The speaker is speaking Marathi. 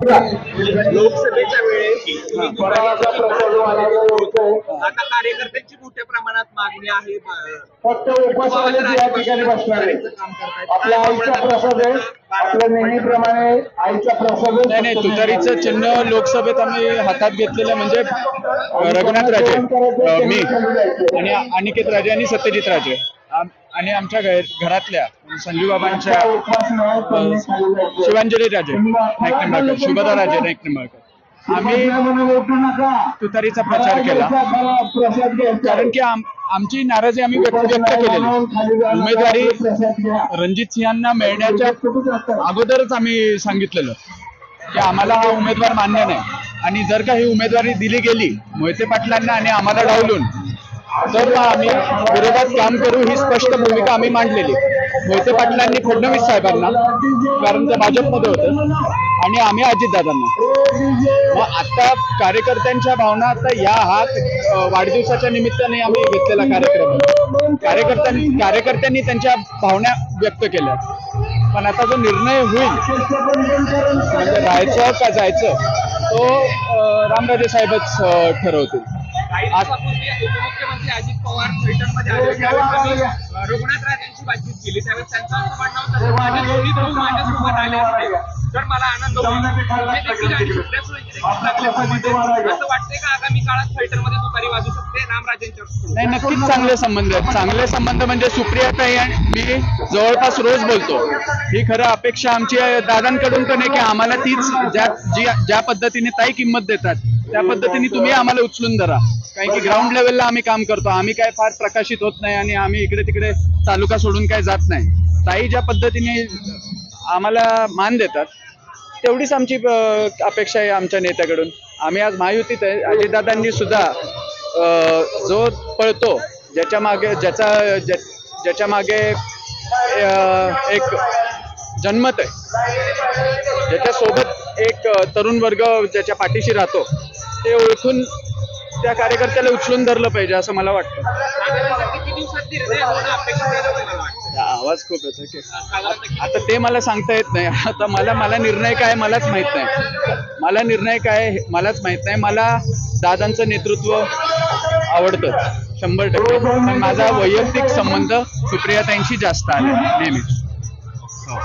लोकसभेच्या वेळेस वाढायला आता कार्यकर्त्यांची मोठ्या प्रमाणात मागणी आहे. फक्त उपासनाचे या ठिकाणी बसणार आहे. काम करतायत. आपल्या आईचा प्रसाद आहे. आपल्या नेहमीप्रमाणे आईचा प्रसाद नाही नाही तुतारीचं चिन्ह लोकसभेत आम्ही हातात घेतलेलं म्हणजे रघुनाथ राजे मी आणि अनिकेत राजे आणि सत्यजित राजे. आणि आमच्या घरातल्या म्हणजे संजू बाबांच्या शिवांजली राजे नाईक निंबाळकर शुभदा राजे नाईक निंबाळकर आम्ही तुतारीचा प्रचार केला. कारण की आमची नाराजी आम्ही व्यक्त केलेली. उमेदवारी रणजित सिंहांना मिळण्याच्या अगोदरच आम्ही सांगितलेलं की आम्हाला हा उमेदवार मान्य नाही. आणि जर का ही उमेदवारी दिली गेली मोहिते पाटलांना आणि आम्हाला डावलून तर आम्ही विरोधात काम करू ही स्पष्ट भूमिका आम्ही मांडलेली मोहिते पाटलांनी फडणवीस साहेबांना कारण ते भाजपमध्ये होते आणि आम्ही अजितदादांना. मग आता कार्यकर्त्यांच्या भावना आता या हात वाढदिवसाच्या निमित्ताने आम्ही घेतलेला कार्यक्रम. आहे. कार्यकर्त्यांनी कार्यकर्त्यांनी त्यांच्या भावना व्यक्त केल्या. पण आता जो निर्णय होईल म्हणजे राहायचं का जायचं तो रामराजे साहेबच ठरवतील. उपमुख्यमंत्री अजित पवार ट्विटरमध्ये आले. राजांची बातचीत केली. त्यावेळेस त्यांचं असं म्हणणं होतं माझ्यासोबत आले असते तर मला आनंद असं वाटतंय का आगामी काळात वाजू शकते? रामराजेंच्या नाही नक्कीच चांगले संबंध आहेत. चांगले संबंध म्हणजे सुप्रियाताई आणि मी जवळपास रोज बोलतो. ही खरं अपेक्षा आमची आहे दादांकडून पण आहे की आम्हाला तीच ज्या जी ज्या पद्धतीने ताई किंमत देतात त्या पद्धतीने तुम्ही आम्हाला उचलून धरा. कारण की ग्राउंड लेवलला आम्ही काम करतो. आम्ही काय फार प्रकाशित होत नाही आणि आम्ही इकडे तिकडे तालुका सोडून काय जात नाही. ताई ज्या पद्धतीने आम्हाला मान देतात तेवढीच आमची अपेक्षा आहे आमच्या नेत्याकडून. आम्ही आज महायुतीत आहे. अजितदादांनी सुद्धा जो पळतो ज्याच्या मागे ज्याचा ज्याच्या मागे एक जन्मत आहे ज्याच्या सोबत एक तरुण वर्ग ज्याच्या पाठीशी राहतो ते ओळखून त्या कार्यकर्त्याला उचलून धरलं पाहिजे असं मला वाटतं. साधारणतः किती दिवसात निर्णय होणं अपेक्षित आहे असं तुम्हाला वाटतं? आवाज खूप येतो की साधारणतः किती आता ते मला सांगता येत नाही. आता मला मला निर्णय काय मलाच माहीत नाही. मला निर्णय काय हे मलाच माहीत नाही. मला दादांचं नेतृत्व आवडतं शंभर टक्के. पण माझा वैयक्तिक संबंध सुप्रियाताईंशी जास्त आहे नेहमीच. हो.